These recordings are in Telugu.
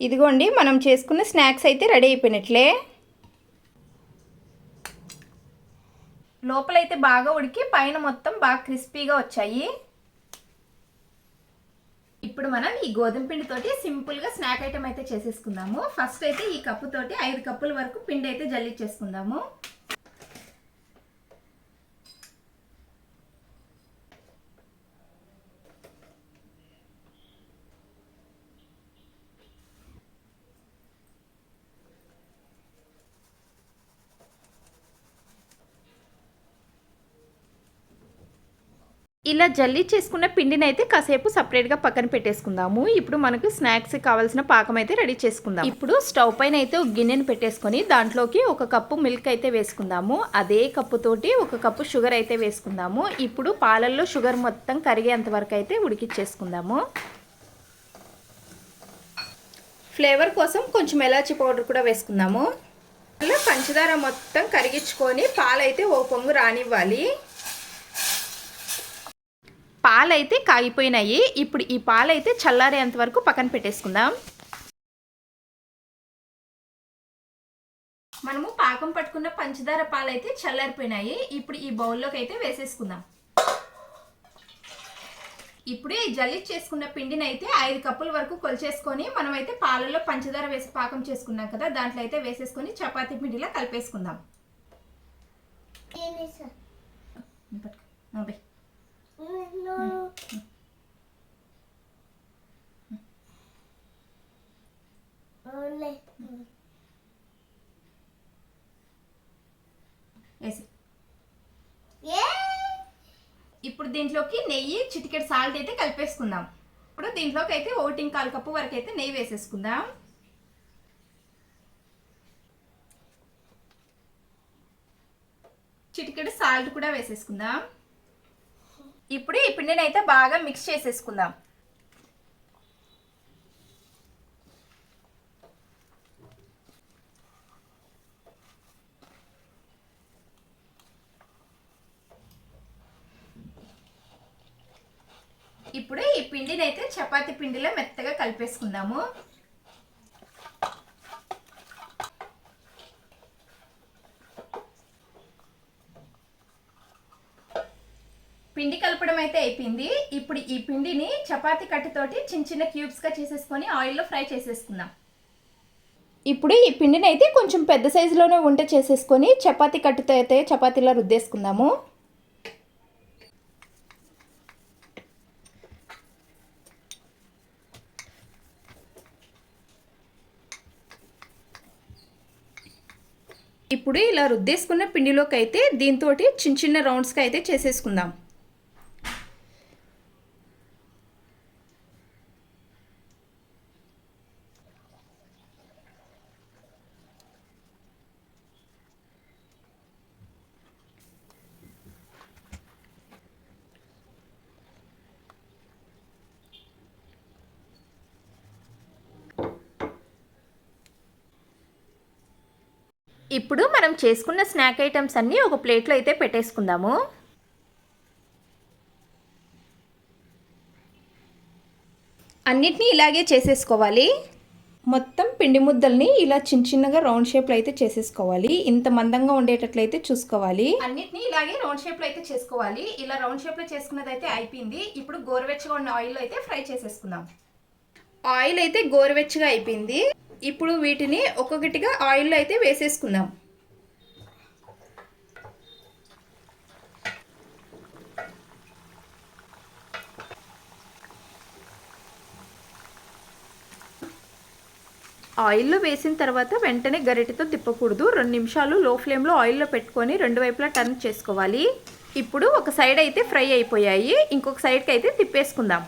ఇదిగోండి మనం చేసుకున్న స్నాక్స్ అయితే రెడీ అయిపోయినట్లే. లోపలైతే బాగా ఉడికి పైన మొత్తం బాగా క్రిస్పీగా వచ్చాయి. ఇప్పుడు మనం ఈ గోధుమ పిండితోటి సింపుల్గా స్నాక్ ఐటమ్ అయితే చేసేసుకుందాము. ఫస్ట్ అయితే ఈ కప్పుతోటి ఐదు కప్పుల వరకు పిండి అయితే జల్లి చేసుకుందాము ఇలా జల్లీ చేసుకున్న పిండిని అయితే కాసేపు సపరేట్గా పక్కన పెట్టేసుకుందాము. ఇప్పుడు మనకు స్నాక్స్ కావాల్సిన పాకం అయితే రెడీ చేసుకుందాం. ఇప్పుడు స్టవ్ పైన అయితే ఒక గిన్నెను పెట్టేసుకొని దాంట్లోకి ఒక కప్పు మిల్క్ అయితే వేసుకుందాము. అదే కప్పుతోటి ఒక కప్పు షుగర్ అయితే వేసుకుందాము. ఇప్పుడు పాలల్లో షుగర్ మొత్తం కరిగేంత వరకు అయితే ఉడికిచ్చేసుకుందాము. ఫ్లేవర్ కోసం కొంచెం ఎలాచి పౌడర్ కూడా వేసుకుందాము. అలా పంచదార మొత్తం కరిగించుకొని పాలైతే ఓ పొంగు రానివ్వాలి. పాలైతే కాగిపోయినాయి. ఇప్పుడు ఈ పాలైతే చల్లారేంత వరకు పక్కన పెట్టేసుకుందాం. మనము పాకం పట్టుకున్న పంచదార పాలైతే చల్లారిపోయినాయి. ఇప్పుడు ఈ బౌల్లోకి అయితే వేసేసుకుందాం. ఇప్పుడు ఈ జల్లి చేసుకున్న పిండిని అయితే ఐదు కప్పుల వరకు కొలిచేసుకొని మనం అయితే పాలలో పంచదార వేసి పాకం చేసుకున్నాం కదా దాంట్లో అయితే వేసేసుకొని చపాతీ పిండిలా కలిపేసుకుందాం. ఇప్పుడు దీంట్లోకి నెయ్యి చిటికెడు సాల్ట్ అయితే కలిపేసుకుందాం. ఇప్పుడు దీంట్లోకి అయితే ఒకటి కాలు కప్పు వరకు అయితే నెయ్యి వేసేసుకుందాం. చిటికెడు సాల్ట్ కూడా వేసేసుకుందాం. ఇప్పుడు ఈ పిండిని అయితే బాగా మిక్స్ చేసేసుకుందాం. ఇప్పుడు ఈ పిండిని అయితే పిండిలో మెత్తగా కలిపేసుకుందాము. పిండి కలపడం అయితే అయిపోయింది. ఇప్పుడు ఈ పిండిని చపాతీ కట్టుతోటి చిన్న చిన్న క్యూబ్స్గా చేసేసుకొని ఆయిల్లో ఫ్రై చేసేసుకుందాం. ఇప్పుడు ఈ పిండిని అయితే కొంచెం పెద్ద సైజులోనే వంట చేసేసుకొని చపాతీ కట్టుతో అయితే చపాతీలా రుద్దేసుకుందాము. ఇప్పుడు ఇలా రుద్దేసుకున్న పిండిలోకి అయితే దీంతో చిన్న చిన్న రౌండ్స్కి అయితే చేసేసుకుందాం. ఇప్పుడు మనం చేసుకున్న స్నాక్ ఐటమ్స్ అన్నీ ఒక ప్లేట్లో అయితే పెట్టేసుకుందాము. అన్నిటినీ ఇలాగే చేసేసుకోవాలి. మొత్తం పిండి ముద్దల్ని ఇలా చిన్న చిన్నగా రౌండ్ షేప్లో అయితే చేసేసుకోవాలి. ఇంత మందంగా ఉండేటట్లయితే చూసుకోవాలి. అన్నిటినీ ఇలాగే రౌండ్ షేప్లో అయితే చేసుకోవాలి. ఇలా రౌండ్ షేప్లో చేసుకున్నది అయితే అయిపోయింది. ఇప్పుడు గోరువెచ్చగా ఉన్న ఆయిల్ అయితే ఫ్రై చేసేసుకుందాం. ఆయిల్ అయితే గోరువెచ్చగా అయిపోయింది. ఇప్పుడు వీటిని ఒక్కొక్కటిగా ఆయిల్లో అయితే వేసేసుకుందాం. ఆయిల్లో వేసిన తర్వాత వెంటనే గరిటెతో తిప్పకూడదు. రెండు నిమిషాలు లో ఫ్లేమ్లో ఆయిల్లో పెట్టుకొని రెండు వైపులా టర్న్ చేసుకోవాలి. ఇప్పుడు ఒక సైడ్ అయితే ఫ్రై అయిపోయాయి. ఇంకొక సైడ్కి అయితే తిప్పేసుకుందాం.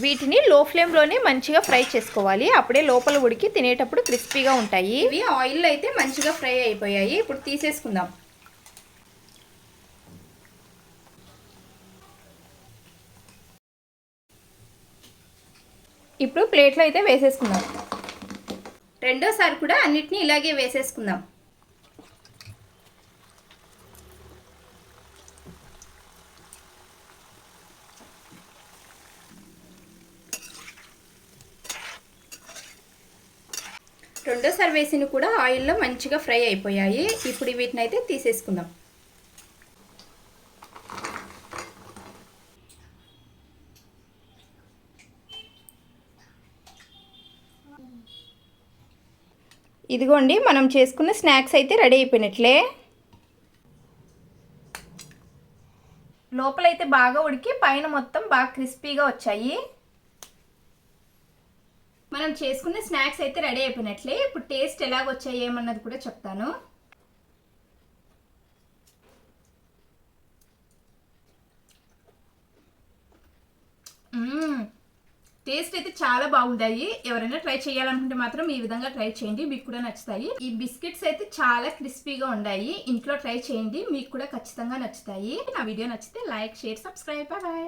వీటిని లో ఫ్లేమ్లోనే మంచిగా ఫ్రై చేసుకోవాలి. అప్పుడే లోపల ఉడికి తినేటప్పుడు క్రిస్పీగా ఉంటాయి. ఇవి ఆయిల్లో అయితే మంచిగా ఫ్రై అయిపోయాయి. ఇప్పుడు తీసేసుకుందాం. ఇప్పుడు ప్లేట్లో అయితే వేసేసుకుందాం. రెండోసారి కూడా అన్నిటినీ ఇలాగే వేసేసుకుందాం. రెండోసారి వేసిన కూడా ఆయిల్లో మంచిగా ఫ్రై అయిపోయాయి. ఇప్పుడు వీటిని అయితే తీసేసుకుందాం. ఇదిగోండి మనం చేసుకున్న స్నాక్స్ అయితే రెడీ అయిపోయినట్లే. లోపలైతే బాగా ఉడికి పైన మొత్తం బాగా క్రిస్పీగా వచ్చాయి. మనం చేసుకున్న స్నాక్స్ అయితే రెడీ అయిపోయినట్లే. ఇప్పుడు టేస్ట్ ఎలాగ వచ్చాయి ఏమన్నది కూడా చెప్తాను. టేస్ట్ అయితే చాలా బాగుంటాయి. ఎవరైనా ట్రై చేయాలనుకుంటే మాత్రం ఈ విధంగా ట్రై చేయండి. మీకు కూడా నచ్చుతాయి. ఈ బిస్కెట్స్ అయితే చాలా క్రిస్పీగా ఉన్నాయి ఇంట్లో ట్రై చేయండి. మీకు కూడా ఖచ్చితంగా నచ్చుతాయి. నా వీడియో నచ్చితే లైక్ షేర్ సబ్స్క్రైబ్. బాయ్.